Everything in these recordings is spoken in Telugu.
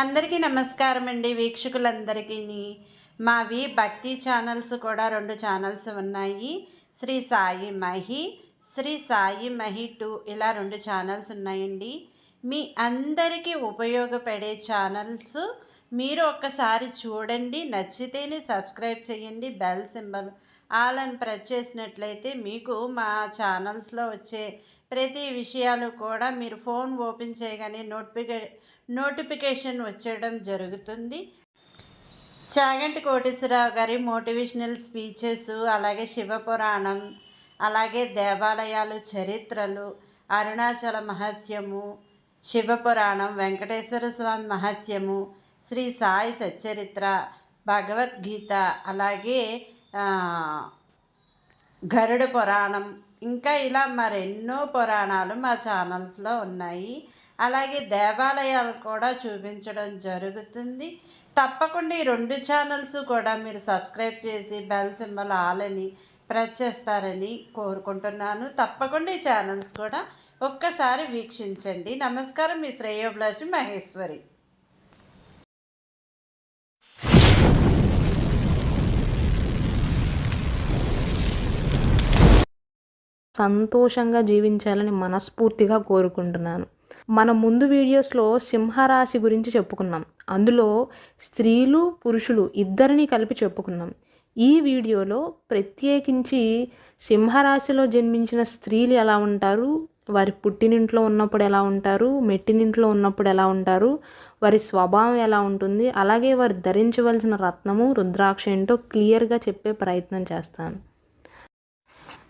అందరికీ నమస్కారం అండి వీక్షకులందరికీ మావి భక్తి ఛానల్స్ కూడా రెండు ఛానల్స్ ఉన్నాయి. శ్రీ సాయి మహి శ్రీ సాయి మహి టూ ఇలా రెండు ఛానల్స్ ఉన్నాయండి. మీ అందరికీ ఉపయోగపడే ఛానల్స్ మీరు ఒక్కసారి చూడండి. నచ్చితేనే సబ్స్క్రైబ్ చేయండి. బెల్ సింబల్ ఆల్ అని ప్రెస్ చేసినట్లయితే మీకు మా ఛానల్స్లో వచ్చే ప్రతి విషయాలు కూడా మీరు ఫోన్ ఓపెన్ చేయగానే నోటిఫికే నోటిఫికేషన్ వచ్చేయడం జరుగుతుంది. చాగంటి కోటేశ్వరరావు గారి మోటివేషనల్ స్పీచెస్ అలాగే శివపురాణం అలాగే దేవాలయాలు చరిత్రలు అరుణాచల మహత్యము శివపురాణం వెంకటేశ్వర స్వామి మహత్యము శ్రీ సాయి సచ్చరిత్ర భగవద్గీత అలాగే గరుడ పురాణం. ఇంకా ఇలా మరెన్నో పురాణాలు మా ఛానల్స్లో ఉన్నాయి. అలాగే దేవాలయాలు కూడా చూపించడం జరుగుతుంది. తప్పకుండా ఈ రెండు ఛానల్స్ కూడా మీరు సబ్స్క్రైబ్ చేసి బెల్ సింబల్ ఆలని ప్రెస్ చేస్తారని కోరుకుంటున్నాను. తప్పకుండా ఈ ఛానల్స్ కూడా ఒక్కసారి వీక్షించండి. నమస్కారం మీ శ్రేయోభిలాషి మహేశ్వరి. సంతోషంగా జీవించాలని మనస్ఫూర్తిగా కోరుకుంటున్నాను. మన ముందు వీడియోస్లో సింహరాశి గురించి చెప్పుకున్నాం. అందులో స్త్రీలు పురుషులు ఇద్దరిని కలిపి చెప్పుకున్నాం. ఈ వీడియోలో ప్రత్యేకించి సింహరాశిలో జన్మించిన స్త్రీలు ఎలా ఉంటారు? వారి పుట్టినింట్లో ఉన్నప్పుడు ఎలా ఉంటారు? మెట్టినింట్లో ఉన్నప్పుడు ఎలా ఉంటారు? వారి స్వభావం ఎలా ఉంటుంది? అలాగే వారు ధరించవలసిన రత్నము రుద్రాక్ష ఏంటో క్లియర్గా చెప్పే ప్రయత్నం చేస్తాను.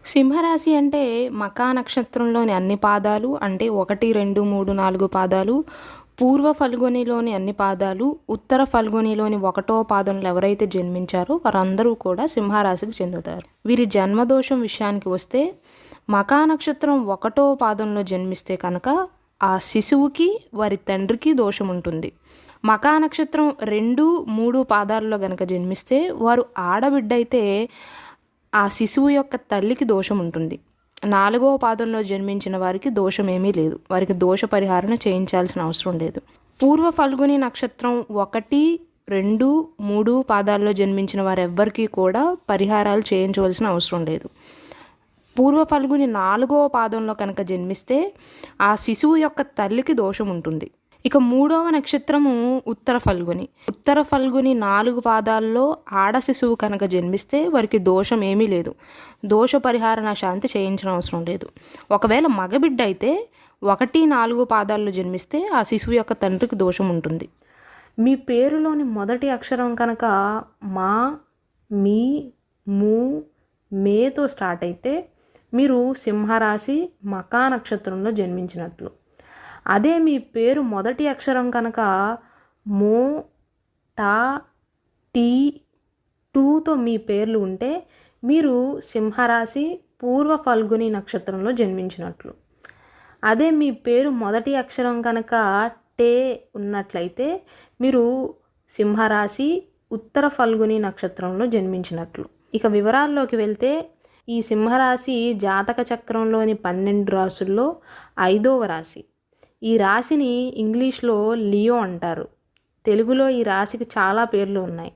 సింహరాశి అంటే మకా నక్షత్రంలోని అన్ని పాదాలు అంటే ఒకటి రెండు మూడు నాలుగు పాదాలు పూర్వ ఫల్గునిలోని అన్ని పాదాలు ఉత్తర ఫల్గునిలోని ఒకటో పాదంలో ఎవరైతే జన్మించారో వారందరూ కూడా సింహరాశికి చెందుతారు. వీరి జన్మదోషం విషయానికి వస్తే మకా నక్షత్రం ఒకటో పాదంలో జన్మిస్తే కనుక ఆ శిశువుకి వారి తండ్రికి దోషం ఉంటుంది. మకా నక్షత్రం రెండు మూడు పాదాల్లో గనక జన్మిస్తే వారు ఆడబిడ్డ అయితే ఆ శిశువు యొక్క తల్లికి దోషం ఉంటుంది. నాలుగవ పాదంలో జన్మించిన వారికి దోషమేమీ లేదు. వారికి దోష పరిహారణ చేయించాల్సిన అవసరం లేదు. పూర్వ ఫల్గుని నక్షత్రం ఒకటి రెండు మూడు పాదాల్లో జన్మించిన వారెవ్వరికీ కూడా పరిహారాలు చేయించవలసిన అవసరం లేదు. పూర్వ ఫల్గుని నాలుగవ పాదంలో కనుక జన్మిస్తే ఆ శిశువు యొక్క తల్లికి దోషం ఉంటుంది. ఇక మూడవ నక్షత్రము ఉత్తర ఫల్గుని. ఉత్తర ఫల్గుని నాలుగు పాదాల్లో ఆడ శిశువు కనుక జన్మిస్తే వారికి దోషం ఏమీ లేదు. దోష పరిహారణ శాంతి చేయించిన అవసరం లేదు. ఒకవేళ మగబిడ్డ అయితే ఒకటి నాలుగు పాదాల్లో జన్మిస్తే ఆ శిశువు యొక్క తండ్రికి దోషం ఉంటుంది. మీ పేరులోని మొదటి అక్షరం కనుక మా మీ మూ మేతో స్టార్ట్ అయితే మీరు సింహరాశి మకా నక్షత్రంలో జన్మించినట్లు. అదే మీ పేరు మొదటి అక్షరం కనుక మో టా టీ టూతో మీ పేర్లు ఉంటే మీరు సింహరాశి పూర్వ ఫల్గుని నక్షత్రంలో జన్మించినట్లు. అదే మీ పేరు మొదటి అక్షరం కనుక టే ఉన్నట్లయితే మీరు సింహరాశి ఉత్తర ఫల్గుని నక్షత్రంలో జన్మించినట్లు. ఇక వివరాల్లోకి వెళ్తే ఈ సింహరాశి జాతక చక్రంలోని పన్నెండు రాసుల్లో ఐదవ రాశి. ఈ రాశిని ఇంగ్లీష్లో లియో అంటారు. తెలుగులో ఈ రాశికి చాలా పేర్లు ఉన్నాయి.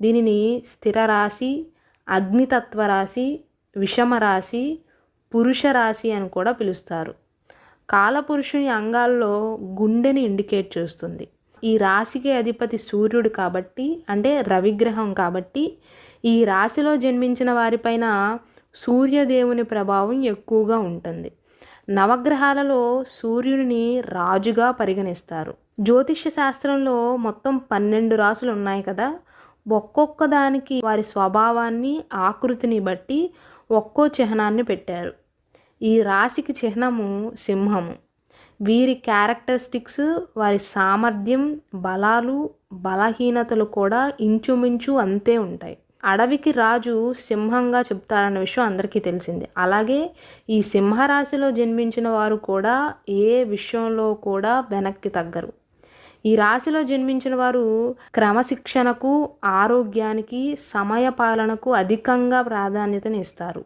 దీనిని స్థిర రాశి అగ్నితత్వ రాశి విషమ రాశి పురుష రాశి అని కూడా పిలుస్తారు. కాలపురుషుని అంగాల్లో గుండెని ఇండికేట్ చేస్తుంది. ఈ రాశికి అధిపతి సూర్యుడు కాబట్టి అంటే రవిగ్రహం కాబట్టి ఈ రాశిలో జన్మించిన వారిపైన సూర్యదేవుని ప్రభావం ఎక్కువగా ఉంటుంది. నవగ్రహాలలో సూర్యుడిని రాజుగా పరిగణిస్తారు. జ్యోతిష్య శాస్త్రంలో మొత్తం పన్నెండు రాసులు ఉన్నాయి కదా. ఒక్కొక్క దానికి వారి స్వభావాన్ని ఆకృతిని బట్టి ఒక్కో చిహ్నాన్ని పెట్టారు. ఈ రాశికి చిహ్నము సింహము. వీరి క్యారెక్టరిస్టిక్స్ వారి సామర్థ్యం బలాలు బలహీనతలు కూడా ఇంచుమించు అంతే ఉంటాయి. అడవికి రాజు సింహంగా చెప్తారన్న విషయం అందరికీ తెలిసిందే. అలాగే ఈ సింహరాశిలో జన్మించిన వారు కూడా ఏ విషయంలో కూడా వెనక్కి తగ్గరు. ఈ రాశిలో జన్మించిన వారు క్రమశిక్షణకు ఆరోగ్యానికి సమయ పాలనకు అధికంగా ప్రాధాన్యతని ఇస్తారు.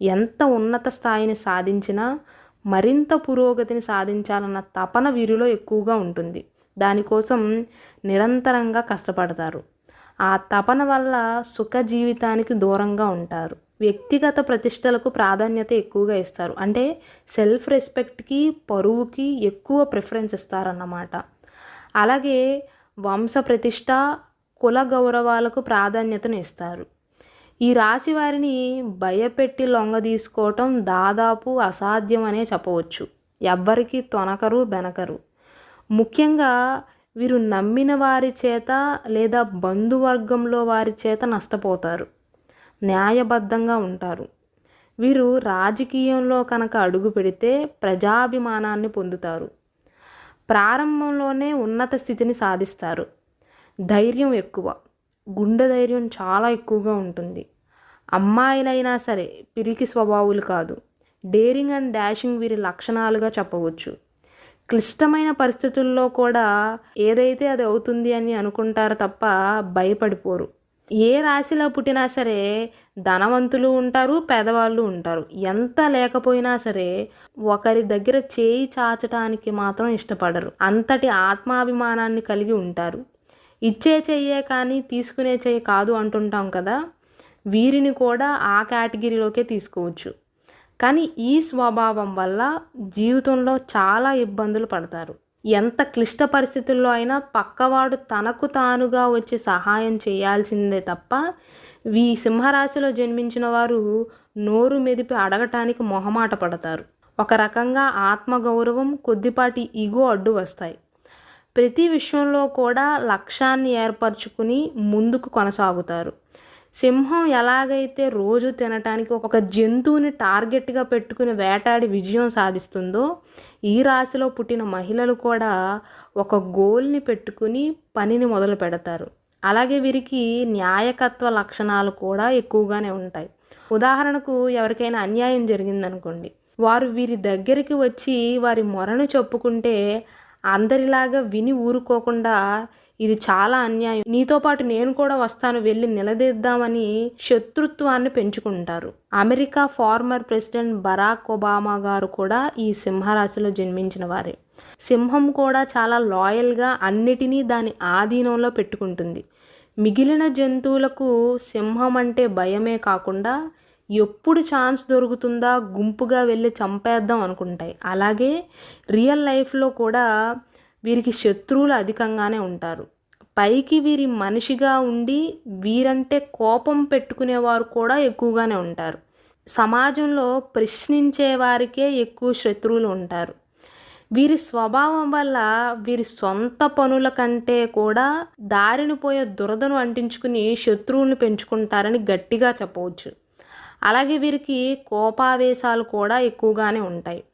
ఎంత ఉన్నత స్థాయిని సాధించినా మరింత పురోగతిని సాధించాలన్న తపన వీరిలో ఎక్కువగా ఉంటుంది. దానికోసం నిరంతరంగా కష్టపడతారు. ఆ తపన వల్ల సుఖ జీవితానికి దూరంగా ఉంటారు. వ్యక్తిగత ప్రతిష్టలకు ప్రాధాన్యత ఎక్కువగా ఇస్తారు. అంటే సెల్ఫ్ రెస్పెక్ట్కి పరువుకి ఎక్కువ ప్రిఫరెన్స్ ఇస్తారన్నమాట. అలాగే వంశ ప్రతిష్ట కుల గౌరవాలకు ప్రాధాన్యతను ఇస్తారు. ఈ రాశి వారిని భయపెట్టి లొంగ తీసుకోవటం దాదాపు అసాధ్యం అనే చెప్పవచ్చు. ఎవ్వరికీ తొనకరు బెనకరు. ముఖ్యంగా వీరు నమ్మిన వారి చేత లేదా బంధువర్గంలో వారి చేత నష్టపోతారు. న్యాయబద్ధంగా ఉంటారు. వీరు రాజకీయంలో కనుక అడుగు పెడితే ప్రజాభిమానాన్ని పొందుతారు. ప్రారంభంలోనే ఉన్నత స్థితిని సాధిస్తారు. ధైర్యం ఎక్కువ. గుండె ధైర్యం చాలా ఎక్కువగా ఉంటుంది. అమ్మాయిలైనా సరే పిరికి స్వభావులు కాదు. డేరింగ్ అండ్ డాషింగ్ వీరి లక్షణాలుగా చెప్పవచ్చు. క్లిష్టమైన పరిస్థితుల్లో కూడా ఏదైతే అది అవుతుంది అని అనుకుంటారు తప్ప భయపడిపోరు. ఏ రాశిలో పుట్టినా సరే ధనవంతులు ఉంటారు పేదవాళ్ళు ఉంటారు. ఎంత లేకపోయినా సరే ఒకరి దగ్గర చేయి చాచటానికి మాత్రం ఇష్టపడరు. అంతటి ఆత్మాభిమానాన్ని కలిగి ఉంటారు. ఇచ్చే చెయ్యే కానీ తీసుకునే చెయ్యి కాదు అంటుంటాం కదా. వీరిని కూడా ఆ కేటగిరీలోకే తీసుకోవచ్చు. కానీ ఈ స్వభావం వల్ల జీవితంలో చాలా ఇబ్బందులు పడతారు. ఎంత క్లిష్ట పరిస్థితుల్లో అయినా పక్కవాడు తనకు తానుగా వచ్చి సహాయం చేయాల్సిందే తప్ప ఈ సింహరాశిలో జన్మించిన వారు నోరు మెదిపి అడగటానికి మొహమాట పడతారు. ఒక రకంగా ఆత్మగౌరవం కొద్దిపాటి ఇగో అడ్డు వస్తాయి. ప్రతి విషయంలో కూడా లక్ష్యాన్ని ఏర్పరచుకుని ముందుకు కొనసాగుతారు. సింహం ఎలాగైతే రోజు తినటానికి ఒక జంతువుని టార్గెట్గా పెట్టుకుని వేటాడి విజయం సాధిస్తుందో ఈ రాశిలో పుట్టిన మహిళలు కూడా ఒక గోల్ని పెట్టుకుని పనిని మొదలు పెడతారు. అలాగే వీరికి న్యాయకత్వ లక్షణాలు కూడా ఎక్కువగానే ఉంటాయి. ఉదాహరణకు ఎవరికైనా అన్యాయం జరిగిందనుకోండి వారు వీరి దగ్గరికి వచ్చి వారి మొరను చెప్పుకుంటే అందరిలాగా విని ఊరుకోకుండా ఇది చాలా అన్యాయం. నీతో పాటు నేను కూడా వస్తాను వెళ్ళి నిలదీద్దామని శత్రుత్వాన్ని పెంచుకుంటారు. America former president Barack Obama garu కూడా ఈ సింహరాశిలో జన్మించిన వారే. సింహం కూడా చాలా లాయల్గా అన్నిటినీ దాని ఆధీనంలో పెట్టుకుంటుంది. మిగిలిన జంతువులకు సింహం అంటే భయమే కాకుండా ఎప్పుడు ఛాన్స్ దొరుకుతుందా గుంపుగా వెళ్ళి చంపేద్దాం అనుకుంటాయి. అలాగే రియల్ లైఫ్లో కూడా వీరికి శత్రువులు అధికంగానే ఉంటారు. పైకి వీరి మనిషిగా ఉండి వీరంటే కోపం పెట్టుకునేవారు కూడా ఎక్కువగానే ఉంటారు. సమాజంలో ప్రశ్నించే వారికే ఎక్కువ శత్రువులు ఉంటారు. వీరి స్వభావం వల్ల వీరి సొంత పనుల కంటే కూడా దారిని పోయే దురదను అంటించుకుని శత్రువులను పెంచుకుంటారని గట్టిగా చెప్పవచ్చు. అలాగే వీరికి కోపావేశాలు కూడా ఎక్కువగానే ఉంటాయి.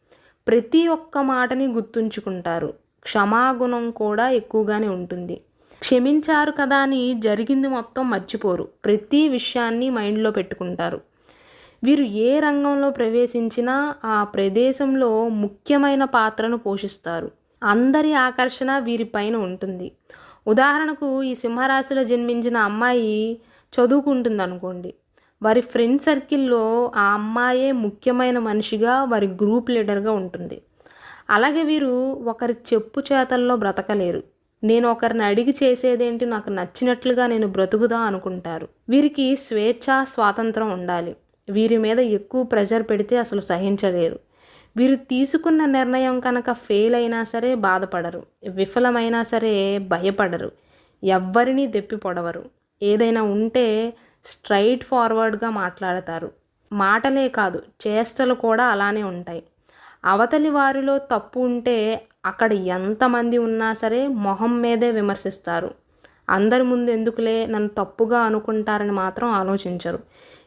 ప్రతి ఒక్క మాటని గుర్తుంచుకుంటారు. క్షమాగుణం కూడా ఎక్కువగానే ఉంటుంది. క్షమించారు కదా అని జరిగింది మొత్తం మర్చిపోరు. ప్రతి విషయాన్ని మైండ్లో పెట్టుకుంటారు. వీరు ఏ రంగంలో ప్రవేశించినా ఆ ప్రదేశంలో ముఖ్యమైన పాత్రను పోషిస్తారు. అందరి ఆకర్షణ వీరిపైన ఉంటుంది. ఉదాహరణకు ఈ సింహరాశిలో జన్మించిన అమ్మాయి చదువుకుంటుంది అనుకోండి వారి ఫ్రెండ్ సర్కిల్లో ఆ అమ్మాయే ముఖ్యమైన మనిషిగా వారి గ్రూప్ లీడర్గా ఉంటుంది. అలాగే వీరు ఒకరి చెప్పు చేతల్లో బ్రతకలేరు. నేను ఒకరిని అడిగి చేసేదేంటి నాకు నచ్చినట్లుగా నేను బ్రతుకుదా అనుకుంటారు. వీరికి స్వేచ్ఛ స్వాతంత్రం ఉండాలి. వీరి మీద ఎక్కువ ప్రెషర్ పెడితే అసలు సహించలేరు. వీరు తీసుకున్న నిర్ణయం కనుక ఫెయిల్ అయినా సరే బాధపడరు. విఫలమైనా సరే భయపడరు. ఎవ్వరినీ దెప్పి పొడవరు. ఏదైనా ఉంటే స్ట్రైట్ ఫార్వర్డ్గా మాట్లాడతారు. మాటలే కాదు చేష్టలు కూడా అలానే ఉంటాయి. అవతలి వారిలో తప్పు ఉంటే అక్కడ ఎంతమంది ఉన్నా సరే మొహం మీదే విమర్శిస్తారు. అందరి ముందు ఎందుకులే నన్ను తప్పుగా అనుకుంటారని మాత్రం ఆలోచించరు.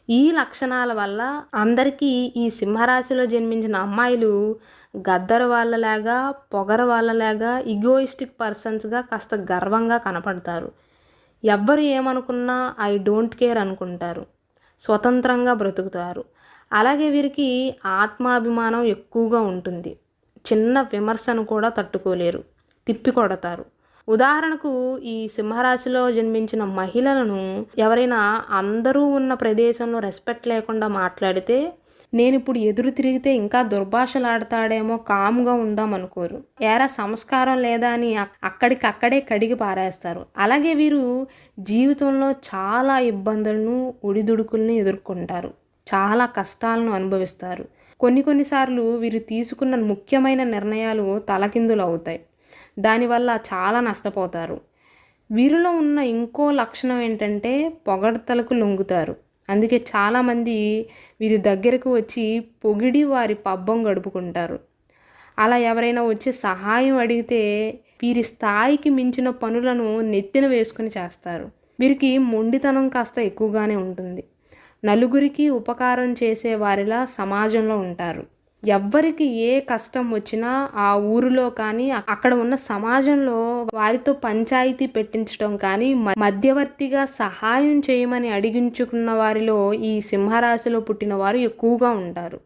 ఈ లక్షణాల వల్ల అందరికీ ఈ సింహరాశిలో జన్మించిన అమ్మాయిలు గద్దర వాళ్ళలాగా పొగర వాళ్ళలాగా ఇగోయిస్టిక్ పర్సన్స్గా కాస్త గర్వంగా కనపడతారు. ఎవ్వరు ఏమనుకున్నా ఐ డోంట్ కేర్ అనుకుంటారు. స్వతంత్రంగా బ్రతుకుతారు. అలాగే వీరికి ఆత్మాభిమానం ఎక్కువగా ఉంటుంది. చిన్న విమర్శను కూడా తట్టుకోలేరు. తిప్పికొడతారు ఉదాహరణకు ఈ సింహరాశిలో జన్మించిన మహిళలను ఎవరైనా అందరూ ఉన్న ప్రదేశంలో రెస్పెక్ట్ లేకుండా మాట్లాడితే నేను ఇప్పుడు ఎదురు తిరిగితే ఇంకా దుర్భాషలాడతాడేమో కామ్గా ఉందాం అనుకోరు ఏరా సంస్కారం లేదా అని అక్కడికక్కడే కడిగి పారేస్తారు. అలాగే వీరు జీవితంలో చాలా ఇబ్బందులను ఒడిదుడుకుల్ని ఎదుర్కొంటారు. చాలా కష్టాలను అనుభవిస్తారు. కొన్ని కొన్నిసార్లు వీరు తీసుకున్న ముఖ్యమైన నిర్ణయాలు తలకిందులు అవుతాయి. దానివల్ల చాలా నష్టపోతారు. వీరిలో ఉన్న ఇంకో లక్షణం ఏంటంటే పొగడతలకు లొంగుతారు. అందుకే చాలామంది వీరి దగ్గరకు వచ్చి పొగిడి వారి పబ్బం గడుపుకుంటారు. అలా ఎవరైనా వచ్చి సహాయం అడిగితే వీరి స్థాయికి మించిన పనులను నెత్తిన వేసుకుని చేస్తారు. వీరికి మొండితనం కాస్త ఎక్కువగానే ఉంటుంది. నలుగురికి ఉపకారం చేసే వారిలా సమాజంలో ఉంటారు. ఎవ్వరికి ఏ కష్టం వచ్చినా ఆ ఊరిలో కానీ అక్కడ ఉన్న సమాజంలో వారితో పంచాయతీ పెట్టించడం కానీ మధ్యవర్తిగా సహాయం చేయమని అడిగించుకున్న వారిలో ఈ సింహరాశిలో పుట్టిన వారు ఎక్కువగా ఉంటారు.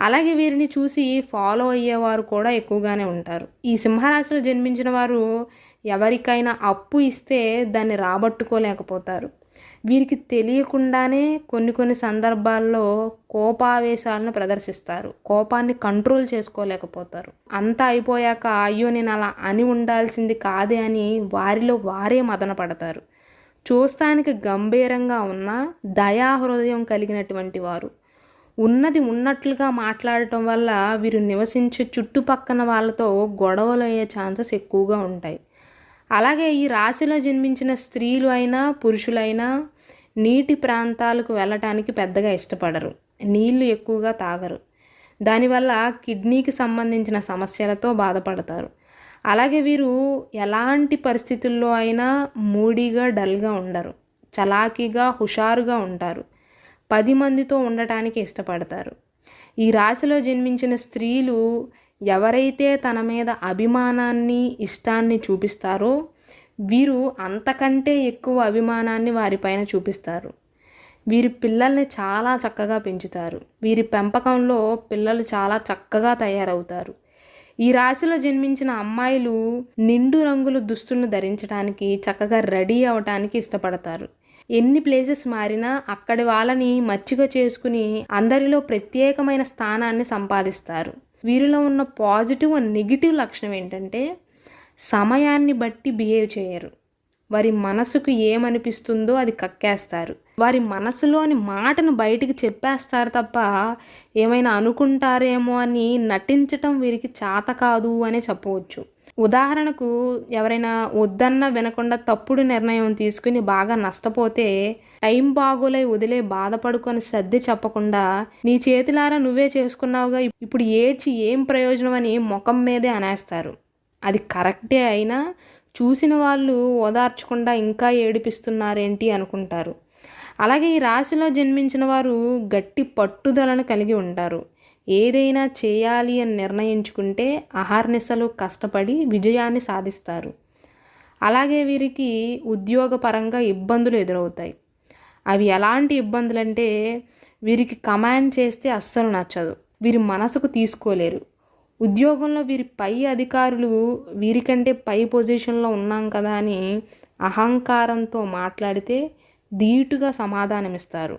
అలాగే వీరిని చూసి ఫాలో అయ్యేవారు కూడా ఎక్కువగానే ఉంటారు. ఈ సింహరాశిలో జన్మించిన వారు ఎవరికైనా అప్పు ఇస్తే దాన్ని రాబట్టుకోలేకపోతారు. వీరికి తెలియకుండానే కొన్ని కొన్ని సందర్భాల్లో కోపావేశాలను ప్రదర్శిస్తారు. కోపాన్ని కంట్రోల్ చేసుకోలేకపోతారు. అంతా అయిపోయాక అయ్యో నేను అలా అని ఉండాల్సింది కాదే అని వారిలో వారే మదన పడతారు చూస్తానికి గంభీరంగా ఉన్న దయా హృదయం కలిగినటువంటి వారు. ఉన్నది ఉన్నట్లుగా మాట్లాడటం వల్ల వీరు నివసించే చుట్టుపక్కన వాళ్ళతో గొడవలు అయ్యే ఛాన్సెస్ ఎక్కువగా ఉంటాయి. అలాగే ఈ రాశిలో జన్మించిన స్త్రీలు అయినా పురుషులైనా నీటి ప్రాంతాలకు వెళ్ళటానికి పెద్దగా ఇష్టపడరు. నీళ్ళు ఎక్కువగా తాగరు. దానివల్ల కిడ్నీకి సంబంధించిన సమస్యలతో బాధపడతారు. అలాగే వీరు ఎలాంటి పరిస్థితుల్లో అయినా మూడీగా డల్గా ఉండరు. చలాకీగా హుషారుగా ఉంటారు. పది మందితో ఉండటానికి ఇష్టపడతారు. ఈ రాశిలో జన్మించిన స్త్రీలు ఎవరైతే తన మీద అభిమానాన్ని ఇష్టాన్ని చూపిస్తారో వీరు అంతకంటే ఎక్కువ అభిమానాన్ని వారిపైన చూపిస్తారు. వీరి పిల్లల్ని చాలా చక్కగా పెంచుతారు. వీరి పెంపకంలో పిల్లలు చాలా చక్కగా తయారవుతారు. ఈ రాశిలో జన్మించిన అమ్మాయిలు నిండు రంగుల దుస్తులను ధరించడానికి చక్కగా రెడీ అవడానికి ఇష్టపడతారు. ఎన్ని ప్లేసెస్ మారినా అక్కడి వాళ్ళని మచ్చిక చేసుకుని అందరిలో ప్రత్యేకమైన స్థానాన్ని సంపాదిస్తారు. వీరిలో ఉన్న పాజిటివ్ అండ్ నెగిటివ్ లక్షణం ఏంటంటే సమయాన్ని బట్టి బిహేవ్ చేయరు. వారి మనసుకు ఏమనిపిస్తుందో అది కక్కేస్తారు. వారి మనసులోని మాటను బయటికి చెప్పేస్తారు తప్ప ఏమైనా అనుకుంటారేమో అని నటించటం వీరికి చేత కాదు అనే చెప్పవచ్చు. ఉదాహరణకు ఎవరైనా వద్దన్న వినకుండా తప్పుడు నిర్ణయం తీసుకుని బాగా నష్టపోతే టైం బాగోలై వదిలే బాధపడుకొని సర్ది చెప్పకుండా నీ చేతిలారా నువ్వే చేసుకున్నావుగా ఇప్పుడు ఏడ్చి ఏం ప్రయోజనం అని ముఖం మీదే అనేస్తారు. అది కరెక్టే అయినా చూసిన వాళ్ళు ఓదార్చకుండా ఇంకా ఏడిపిస్తున్నారేంటి అనుకుంటారు. అలాగే ఈ రాశిలో జన్మించిన వారు గట్టి పట్టుదలను కలిగి ఉంటారు. ఏదైనా చేయాలి అని నిర్ణయించుకుంటే అహర్నిశలు కష్టపడి విజయాన్ని సాధిస్తారు. అలాగే వీరికి ఉద్యోగపరంగా ఇబ్బందులు ఎదురవుతాయి. అవి ఎలాంటి ఇబ్బందులంటే వీరికి కమాండ్ చేస్తే అస్సలు నచ్చదు. వీరి మనసుకు తీసుకోలేరు. ఉద్యోగంలో వీరి పై అధికారులు వీరికంటే పై పొజిషన్లో ఉన్నాం కదా అని అహంకారంతో మాట్లాడితే ధీటుగా సమాధానమిస్తారు.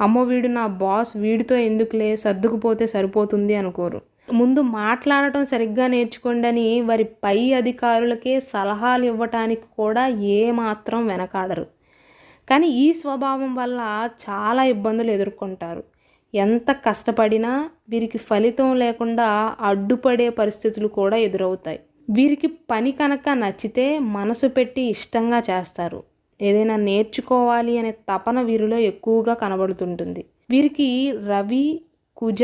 అమ్మో వీడు నా బాస్ వీడితో ఎందుకులే? సర్దుకుపోతే సరిపోతుంది అనుకోరు. ముందు మాట్లాడటం సరిగ్గా నేర్చుకోండి అని వారి పై అధికారులకే సలహాలు ఇవ్వటానికి కూడా ఏమాత్రం వెనకాడరు. కానీ ఈ స్వభావం వల్ల చాలా ఇబ్బందులు ఎదుర్కొంటారు. ఎంత కష్టపడినా వీరికి ఫలితం లేకుండా అడ్డుపడే పరిస్థితులు కూడా ఎదురవుతాయి. వీరికి పని కనుక నచ్చితే మనసు పెట్టి ఇష్టంగా చేస్తారు. ఏదైనా నేర్చుకోవాలి అనే తపన వీరిలో ఎక్కువగా కనబడుతుంటుంది. వీరికి రవి కుజ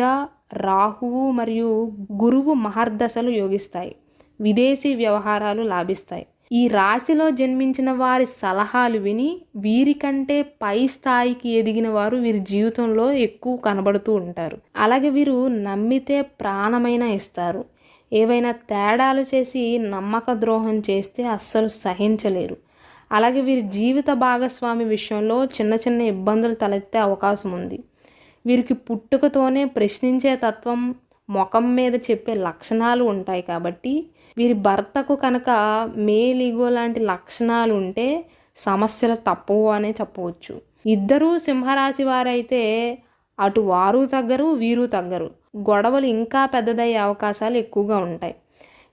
రాహువు మరియు గురువు మహర్దశలు యోగిస్తాయి. విదేశీ వ్యవహారాలు లాభిస్తాయి. ఈ రాశిలో జన్మించిన వారి సలహాలు విని వీరికంటే పై స్థాయికి ఎదిగిన వారు వీరి జీవితంలో ఎక్కువ కనబడుతూ ఉంటారు. అలాగే వీరు నమ్మితే ప్రాణమైన ఇస్తారు. ఏవైనా తేడాలు చేసి నమ్మక ద్రోహం చేస్తే అస్సలు సహించలేరు. అలాగే వీరి జీవిత భాగస్వామి విషయంలో చిన్న చిన్న ఇబ్బందులు తలెత్తే అవకాశం ఉంది. వీరికి పుట్టుకతోనే ప్రశ్నించే తత్వం ముఖం మీద చెప్పే లక్షణాలు ఉంటాయి కాబట్టి వీరి భర్తకు కనుక మేలిగో లాంటి లక్షణాలు ఉంటే సమస్యలు తప్పవు అనే చెప్పవచ్చు. ఇద్దరూ సింహరాశి వారైతే అటు వారు తగ్గరు వీరు తగ్గరు. గొడవలు ఇంకా పెద్దదయ్యే అవకాశాలు ఎక్కువగా ఉంటాయి.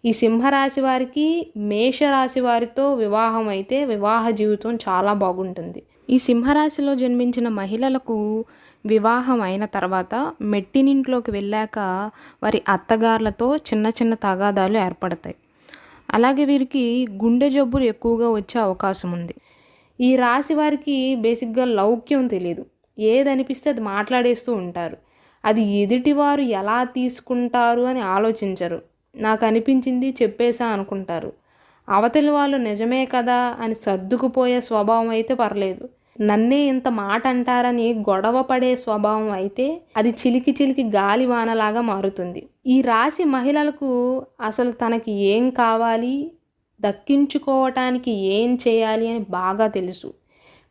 ఈ సింహరాశి వారికి మేషరాశి వారితో వివాహం అయితే వివాహ జీవితం చాలా బాగుంటుంది. ఈ సింహరాశిలో జన్మించిన మహిళలకు వివాహం అయిన తర్వాత మెట్టినింట్లోకి వెళ్ళాక వారి అత్తగారులతో చిన్న చిన్న తగాదాలు ఏర్పడతాయి. అలాగే వీరికి గుండె జబ్బులు ఎక్కువగా వచ్చే అవకాశం ఉంది. ఈ రాశి వారికి బేసిక్గా లౌక్యం తెలియదు ఏది అనిపిస్తే అది మాట్లాడేస్తూ ఉంటారు. అది ఎదుటివారు ఎలా తీసుకుంటారు అని ఆలోచించరు. నాకు అనిపించింది చెప్పేసా అనుకుంటారు. అవతలి వాళ్ళు నిజమే కదా అని సర్దుకుపోయే స్వభావం అయితే పర్లేదు. నన్నే ఇంత మాట అంటారని గొడవ పడే స్వభావం అయితే అది చిలికి చిలికి గాలివానలాగా మారుతుంది. ఈ రాశి మహిళలకు అసలు తనకి ఏం కావాలి? దక్కించుకోవటానికి ఏం చేయాలి అని బాగా తెలుసు.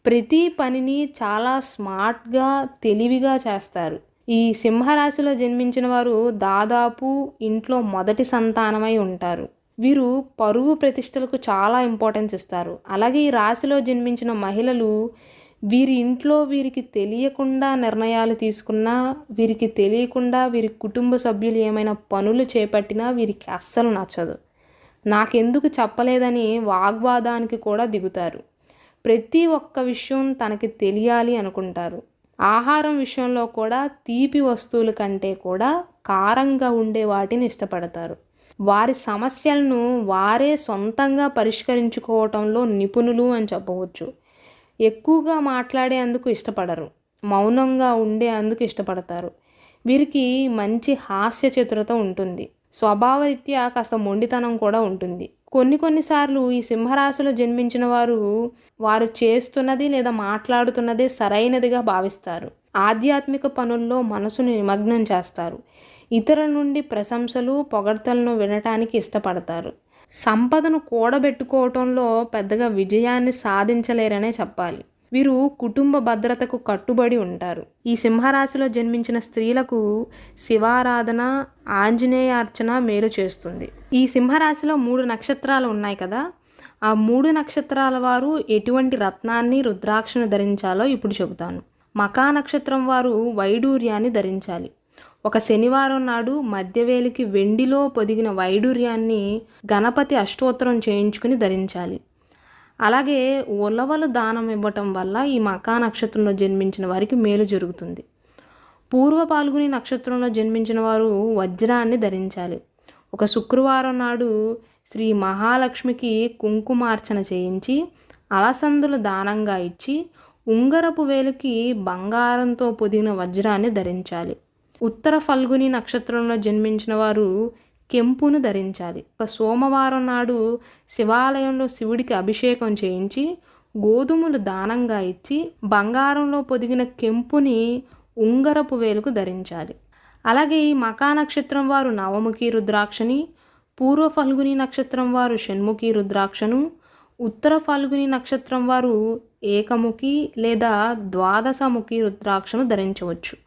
ప్రతి పనిని చాలా స్మార్ట్గా తెలివిగా చేస్తారు. ఈ సింహరాశిలో జన్మించిన వారు దాదాపు ఇంట్లో మొదటి సంతానమై ఉంటారు. వీరు పరువు ప్రతిష్టలకు చాలా ఇంపార్టెన్స్ ఇస్తారు. అలాగే ఈ రాశిలో జన్మించిన మహిళలు వీరి ఇంట్లో వీరికి తెలియకుండా నిర్ణయాలు తీసుకున్నా వీరికి తెలియకుండా వీరి కుటుంబ సభ్యులు ఏమైనా పనులు చేపట్టినా వీరికి అస్సలు నచ్చదు. నాకెందుకు చెప్పలేదని వాగ్వాదానికి కూడా దిగుతారు. ప్రతి ఒక్క విషయం తనకి తెలియాలి అనుకుంటారు. ఆహారం విషయంలో కూడా తీపి వస్తువుల కంటే కూడా కారంగా ఉండే వాటిని ఇష్టపడతారు. వారి సమస్యలను వారే సొంతంగా పరిష్కరించుకోవటంలో నిపుణులు అని చెప్పవచ్చు. ఎక్కువగా మాట్లాడేందుకు ఇష్టపడరు. మౌనంగా ఉండే అందుకు ఇష్టపడతారు. వీరికి మంచి హాస్య చతురత ఉంటుంది. స్వభావరీత్యా కాస్త మొండితనం కూడా ఉంటుంది. కొన్ని కొన్నిసార్లు ఈ సింహరాశిలో జన్మించిన వారు వారు చేస్తున్నది లేదా మాట్లాడుతున్నదే సరైనదిగా భావిస్తారు. ఆధ్యాత్మిక పనుల్లో మనసును నిమగ్నం చేస్తారు. ఇతరుల నుండి ప్రశంసలు పొగడ్తలను వినటానికి ఇష్టపడతారు. సంపదను కూడబెట్టుకోవటంలో పెద్దగా విజయాన్ని సాధించలేరనే చెప్పాలి. వీరు కుటుంబ భద్రతకు కట్టుబడి ఉంటారు. ఈ సింహరాశిలో జన్మించిన స్త్రీలకు శివారాధన ఆంజనేయ అర్చన మేలు చేస్తుంది. ఈ సింహరాశిలో మూడు నక్షత్రాలు ఉన్నాయి కదా. ఆ మూడు నక్షత్రాల వారు ఎటువంటి రత్నాన్ని రుద్రాక్షను ధరించాలో ఇప్పుడు చెబుతాను. మకా నక్షత్రం వారు వైడూర్యాన్ని ధరించాలి. ఒక శనివారం నాడు మధ్యవేలికి వెండిలో పొదిగిన వైడూర్యాన్ని గణపతి అష్టోత్తరం చేయించుకుని ధరించాలి. అలాగే ఉలవలు దానం ఇవ్వటం వల్ల ఈ మకా నక్షత్రంలో జన్మించిన వారికి మేలు జరుగుతుంది. పూర్వ పాల్గొని నక్షత్రంలో జన్మించిన వారు వజ్రాన్ని ధరించాలి. ఒక శుక్రవారం నాడు శ్రీ మహాలక్ష్మికి కుంకుమార్చన చేయించి అలసందులు దానంగా ఇచ్చి ఉంగరపు వేలికి బంగారంతో పొదిగిన వజ్రాన్ని ధరించాలి. ఉత్తర ఫల్గుని నక్షత్రంలో జన్మించిన వారు కెంపును ధరించాలి. ఒక సోమవారం నాడు శివాలయంలో శివుడికి అభిషేకం చేయించి గోధుమలు దానంగా ఇచ్చి బంగారంలో పొదిగిన కెంపుని ఉంగరపు వేలుకు ధరించాలి. అలాగే ఈ మకా నక్షత్రం వారు నవముఖి రుద్రాక్షని పూర్వ ఫల్గుని నక్షత్రం వారు షణ్ముఖి రుద్రాక్షను ఉత్తర ఫల్గుని నక్షత్రం వారు ఏకముఖి లేదా ద్వాదశముఖి రుద్రాక్షను ధరించవచ్చు.